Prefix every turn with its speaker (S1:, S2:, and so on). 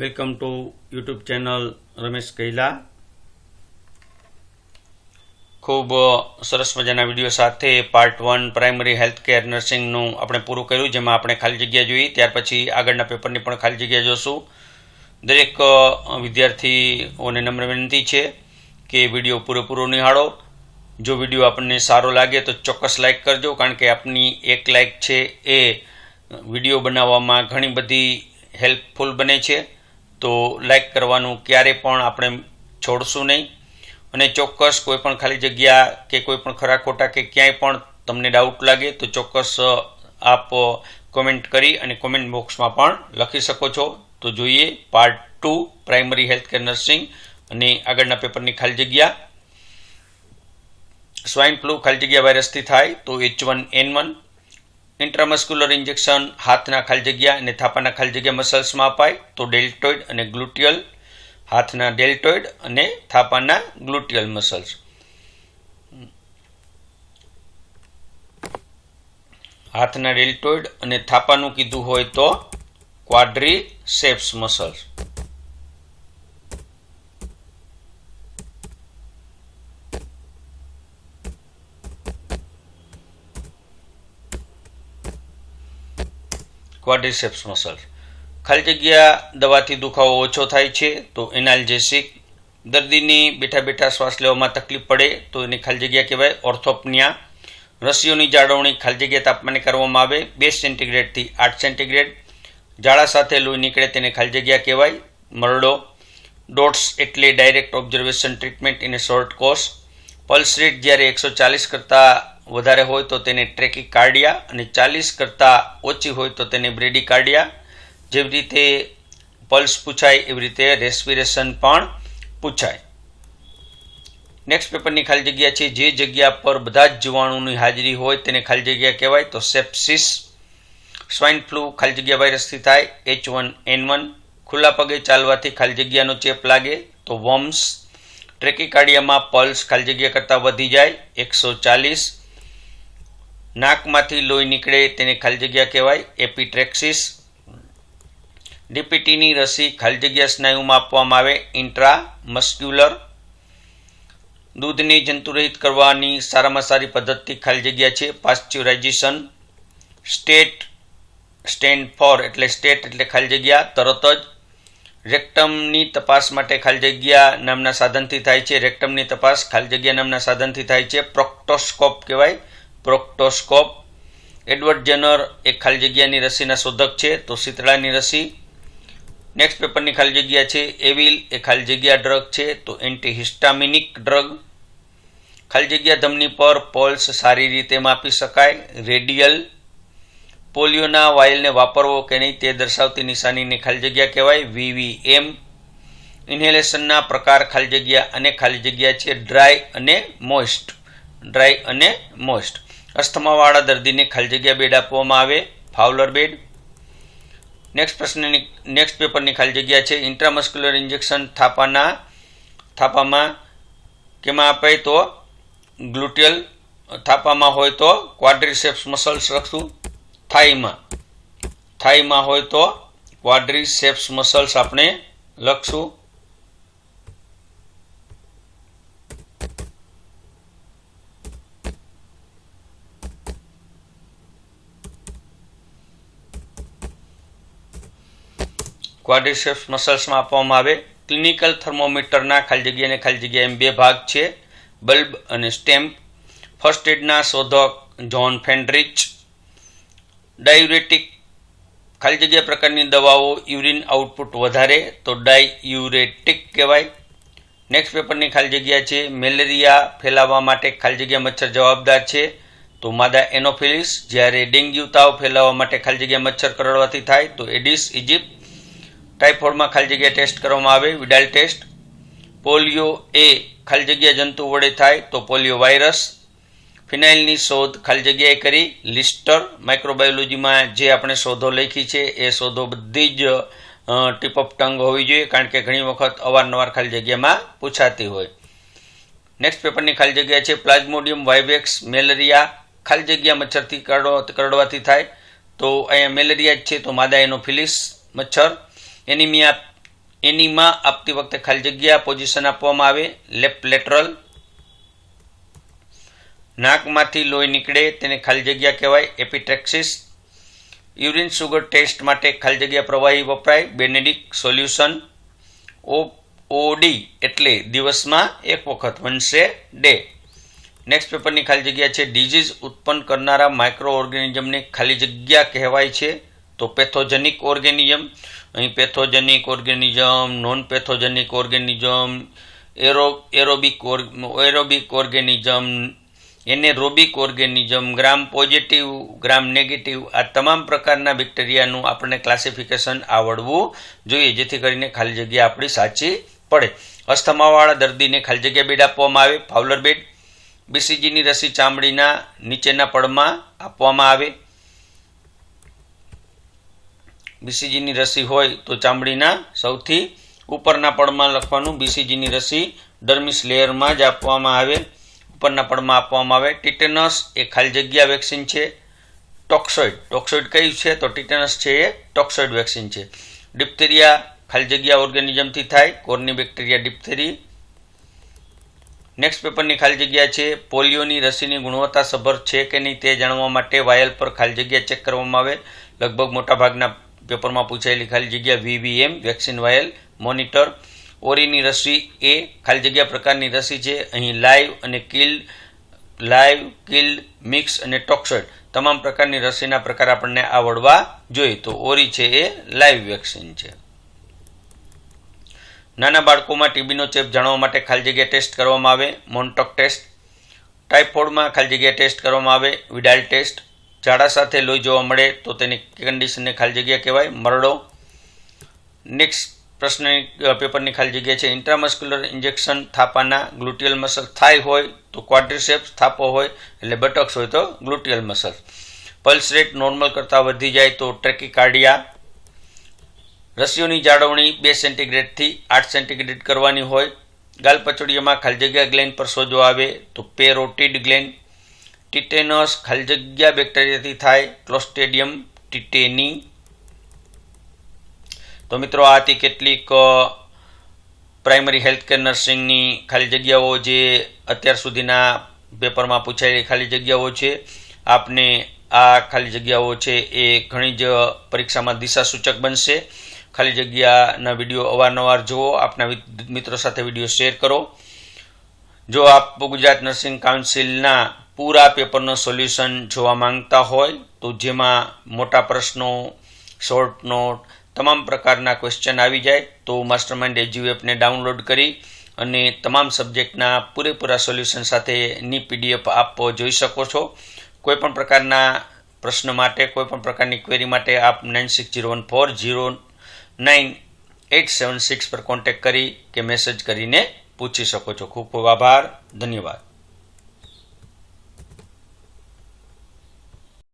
S1: Welcome to YouTube channel Ramesh Kaila ખૂબ સરસ મજાના વીડિયો સાથે part one primary health care નર્સિંગનું આપણે પૂરું કર્યું, જેમાં આપણે ખાલી જગ્યા જોઈ. ત્યાર પછી આગળના પેપરની પણ ખાલી જગ્યા જોશું. દરેક વિદ્યાર્થીઓને નમ્ર વિનંતી છે કે વીડિયો પૂરેપૂરો નિહાળો. જો વીડિયો આપણને સારો લાગે તો ચોક્કસ લાઇક કરજો, કારણ કે આપની એક લાઇક છે એ વીડિયો બનાવવામાં ઘણી બધી હેલ્પફુલ બને છે. તો લાઈક કરવાનું ક્યારે પણ આપણે છોડશું નહીં. અને ચોક્કસ કોઈ પણ ખાલી જગ્યા કે કોઈ પણ ખરા ખોટા કે ક્યાંય પણ તમને ડાઉટ લાગે તો ચોક્કસ આપ કોમેન્ટ કરી અને કોમેન્ટ બોક્સમાં પણ લખી શકો છો. તો જોઈએ part two primary health care nursing અને આગળના પેપરની ખાલી જગ્યા. સ્વાઇન ફ્લૂ ખાલી જગ્યા વાયરસથી થાય તો H one N one intramuscular injection હાથના ખાલી જગ્યા અને થાપાના ખાલી જગ્યા મસલ્સમાં અપાય તો ડેલ્ટોઇડ અને ગ્લુટિયલ, હાથના ડેલ્ટોઇડ અને થાપાના ગ્લુટિયલ મસલ્સ. હાથના ડેલ્ટોઇડ અને થાપાનું કીધું હોય તો ક્વાડ્રી સેપ્સ મસલ્સ. ક્વાડ્રીસેપ્સ સલ્ફ ખાલી જગ્યા દવાથી દુખાવો ઓછો થાય છે, તો એનાલ્જેસિક દર્દીની બેઠા બેઠા શ્વાસ લેવામાં તકલીફ પડે, તો એની ખાલી જગ્યા કહેવાય ઓર્થોપનિયા રસીઓની જાળવણી ખાલી જગ્યા તાપમાને કરવામાં આવે, બે સેન્ટીગ્રેડથી આઠ સેન્ટીગ્રેડ ઝાડા સાથે લોહી નીકળે તેને ખાલી જગ્યા કહેવાય, મરડો. ડોટ્સ એટલે direct observation treatment in a short course pulse rate જ્યારે એકસો ચાલીસ કરતાં વધારે હોય તો તેને ટ્રેકી કાર્ડિયા અને ચાલીસ કરતાં ઓછી હોય તો તેને બ્રેડી કાર્ડિયા જેવી રીતે પલ્સ પૂછાય, એવી રીતે રેસ્પિરેશન પણ પૂછાય. નેક્સ્ટ પેપરની ખાલી જગ્યા છે, જે જગ્યા પર બધા જ જીવાણુની હાજરી હોય તેને ખાલી જગ્યા કહેવાય તો સેપ્સિસ સ્વાઇન ફ્લૂ ખાલી જગ્યા વાયરસથી થાય એચ વન એન વન ખુલ્લા પગે ચાલવાથી ખાલી જગ્યાનો ચેપ લાગે તો વોમ્સ ટ્રેકીકાર્ડિયામાં પલ્સ ખાલી જગ્યા કરતાં વધી જાય, એકસો ચાલીસ. નાકમાંથી લોહી નીકળે તેને ખાલી જગ્યા કહેવાય એપિટ્રેક્સિસ. ડીપીટીની રસી ખાલી જગ્યા સ્નાયુમાં આપવામાં આવે ઇન્ટ્રા મસ્ક્યુલર દૂધને જંતુરહિત કરવાની સારામાં સારી પદ્ધતિ ખાલી જગ્યા છે પાસ્ચ્યુરાઇઝેશન સ્ટેટ સ્ટેન્ડ ફોર એટલે સ્ટેટ એટલે ખાલી જગ્યા, તરત જ. રેક્ટમની તપાસ માટે ખાલી જગ્યા નામના સાધનથી થાય છે. રેક્ટમની તપાસ ખાલી જગ્યા નામના સાધનથી થાય છે. પ્રોક્ટોસ્કોપ કહેવાય. પ્રોક્ટોસ્કોપ. એડવર્ડ જેનર એક ખાલી જગ્યાની રસીના શોધક છે, તો શીતળાની રસી. નેક્સ્ટ પેપરની ખાલી જગ્યા છે, એવિલ એ ખાલી જગ્યા ડ્રગ છે, તો એન્ટીહિસ્ટામિનિક ડ્રગ. ખાલી જગ્યા ધમની પર પલ્સ સારી રીતે માપી શકાય, રેડિયલ. પોલિયોના વાયલને વાપરવો કે નહીં તે દર્શાવતી નિશાનીને ખાલી જગ્યા કહેવાય, વીવીએમ. ઇન્હેલેશનના પ્રકાર ખાલી જગ્યા અને ખાલી જગ્યા છે, ડ્રાય અને મોઇસ્ટ. ડ્રાય અને મોઇસ્ટ. અસ્થમાવાળા દર્દીને ખાલી જગ્યા બેડ આપવામાં આવે, ફાઉલર બેડ. નેક્સ્ટ પ્રશ્નની નેક્સ્ટ પેપરની ખાલી જગ્યા છે ઇન્ટ્રામસ્ક્યુલર ઇન્જેક્શન થાપાના, થાપામાં કેમાં આપે તો? ગ્લુટિયલ થાપામાં હોય તો? ક્વાડ્રીસેપ્સ મસલ્સ રાખશું. થાઈમાં થાઈમાં હોય તો? ક્વાડ્રીસેપ્સ મસલ્સ આપણે લખશું. ક્વાડ્રીસેપ્સ મસલ્સમાં આપવામાં આવે. ક્લિનિકલ થર્મોમીટરના ખાલી જગ્યાને ખાલી જગ્યા એમ બે ભાગ છે. બલ્બ અને સ્ટેમ્પ ફર્સ્ટ એડના શોધક જ્હોન ફેન્ડ્રિચ ડાયુરેટિક ખાલી જગ્યા પ્રકારની દવાઓ યુરિન આઉટપુટ વધારે તો ડાયુરેટિક કહેવાય. નેક્સ્ટ પેપરની ખાલી જગ્યા છે, મેલેરિયા ફેલાવવા માટે ખાલી જગ્યા મચ્છર જવાબદાર છે. તો માદા એનોફિલિસ, જ્યારે ડેન્ગ્યુ તાવ ફેલાવવા માટે ખાલી જગ્યા મચ્છર કરડવાથી થાય, તો એડિસ, ઇજિપ્ત ટાઇફોઇડમાં ખાલી જગ્યા ટેસ્ટ કરવામાં આવે વિડાલ ટેસ્ટ. પોલિયો એ ખાલી જગ્યા જંતુ વડે થાય તો પોલિયો વાયરસ. ફિનાઇલની શોધ ખાલી જગ્યાએ કરી, લિસ્ટર માઇક્રોબાયોલોજીમાં જે આપણે શોધો લખી છે, એ શોધો બધી જ ટીપ ઓફ ટંગ હોવી જોઈએ, કારણ કે ઘણી વખત અવારનવાર ખાલી જગ્યામાં પૂછાતી હોય. નેક્સ્ટ પેપરની ખાલી જગ્યા છે, પ્લાઝ્મોડિયમ, વાઇવેક્સ, મેલેરિયા. ખાલી જગ્યા મચ્છરથી કરડવા કરડવાથી થાય તો અહીંયા મેલેરિયા જ છે, તો માદા એનો ફિલિસ મચ્છર. એનિમિયા એનીમાં આપતી વખતે ખાલી જગ્યા પોઝિશન આપવામાં આવે. લેફ્ટ લેટરલ નાકમાંથી લોહી નીકળે, તેને ખાલી જગ્યા કહેવાય. એપિટેક્સિસ યુરિન સુગર ટેસ્ટ માટે ખાલી જગ્યા પ્રવાહી વપરાય. બેનેડિક સોલ્યુશન ઓ ઓડી એટલે દિવસમાં એક વખત વનસે ડે. નેક્સ્ટ પેપરની ખાલી જગ્યા છે ડિઝીઝ ઉત્પન્ન કરનારા માઇક્રો ઓર્ગેનિઝમને ખાલી જગ્યા કહેવાય છે. તો પેથોજેનિક ઓર્ગેનિઝમ અહીં pathogenic organism non pathogenic organism, aero, aerobic aerobic organism anaerobic organism, gram positive, gram negative, આ તમામ પ્રકારના બેક્ટેરિયાનું આપણને ક્લાસિફિકેશન આવડવું જોઈએ, જેથી કરીને ખાલી જગ્યા આપણી સાચી પડે. અસ્થમાવાળા દર્દીને ખાલી જગ્યા બેડ આપવામાં આવે ફાવલર બેડ. બીસીજીની રસી ચામડીના નીચેના પડમાં આપવામાં આવે. બીસીજીની રસી હોય તો ચામડીના સૌથી ઉપરના પડમાં લખવાનું બીસીજીની રસી ડર્મિસ લેયરમાં જ આપવામાં આવે. ઉપરના પડમાં આપવામાં આવે. ટીટેનસ એ ખાલી જગ્યા વેક્સિન છે. ટોક્સોઇડ. ટોક્સોઇડ કયું છે? તો ટીટેનસ છે એ ટોક્સોઇડ વેક્સિન છે. ડિપ્થેરિયા ખાલી જગ્યા ઓર્ગેનિઝમથી થાય. કોર્ની બેક્ટેરિયા ડિપ્થેરી. નેક્સ્ટ પેપરની ખાલી જગ્યા છે. પોલિયોની રસીની ગુણવત્તા સભર છે કે નહીં તે જાણવા માટે વાયલ પર ખાલી જગ્યા ચેક કરવામાં આવે. લગભગ મોટાભાગના પેપરમાં પૂછાયેલી ખાલી જગ્યા વીવીએમ વેક્સિન વાયલ મોનિટર ઓરીની રસી એ ખાલી જગ્યા પ્રકારની રસી છે. અહીં લાઈવ અને કિલ્ડ લાઈવ કિલ્ડ મિક્સ અને ટોક્સોઇડ તમામ પ્રકારની રસીના પ્રકાર આપણને આવડવા જોઈએ. તો ઓરી છે એ લાઈવ વેક્સિન છે. નાના બાળકોમાં ટીબીનો ચેપ જાણવા માટે ખાલી જગ્યા ટેસ્ટ કરવામાં આવે. મોન્ટોક ટેસ્ટ ટાઇફોઇડમાં ખાલી જગ્યા ટેસ્ટ કરવામાં આવે. વિડાલ ટેસ્ટ ઝાડા સાથે લોહી જોવા મળે તો તેની કન્ડિશનને ખાલી જગ્યા કહેવાય, મરડો. નેક્સ્ટ પ્રશ્ન પેપરની ખાલી જગ્યા છે ઇન્ટ્રામસ્ક્યુલર ઇન્જેક્શન થાપાના ગ્લુટિયલ મસલ થાય હોય તો ક્વાડ્રિસેપ્સ થાપો હોય, એટલે બટક્સ હોય તો gluteal muscle pulse rate normal કરતાં વધી જાય તો ટ્રેકિકાર્ડિયા રસીઓની જાળવણી બે સેન્ટીગ્રેડથી આઠ સેન્ટીગ્રેડ કરવાની હોય. ગાલપચોડીયામાં ખાલી જગ્યા ગ્લેન્ડ પર સોજો આવે તો પેરોટિડ ગ્લેન્ડ ટીટેનસ ખાલી જગ્યા બેક્ટેરિયાથી થાય, ક્લોસ્ટેડિયમ ટીટેની. તો મિત્રો, આ હતી કેટલીક પ્રાઇમરી હેલ્થ કેર નર્સિંગની ખાલી જગ્યાઓ જે અત્યાર સુધીના પેપરમાં પૂછાયેલી ખાલી જગ્યાઓ છે. આપને આ ખાલી જગ્યાઓ છે એ ઘણી જ પરીક્ષામાં દિશાસૂચક બનશે. ખાલી જગ્યાના વીડિયો અવારનવાર જુઓ, આપના મિત્રો સાથે વીડિયો શેર કરો. જો આપ ગુજરાત નર્સિંગ કાઉન્સિલના પૂરા પેપરનો સોલ્યુશન જોવા માંગતા હોય તો જેમાં મોટા પ્રશ્નો શોર્ટ નોટ તમામ પ્રકારના ક્વેશ્ચન આવી જાય તો માસ્ટર માઇન્ડ એજ્યુ એપને ડાઉનલોડ કરી અને તમામ સબ્જેક્ટના પૂરેપૂરા સોલ્યુશન સાથેની પીડીએફ આપ જોઈ શકો છો. કોઈપણ પ્રકારના પ્રશ્ન માટે, કોઈપણ પ્રકારની ક્વેરી માટે આપ nine six zero one four zero nine eight seven six પર કોન્ટેક્ટ કરી કે મેસેજ કરીને પૂછી શકો છો. ખૂબ ખૂબ આભાર. ધન્યવાદ.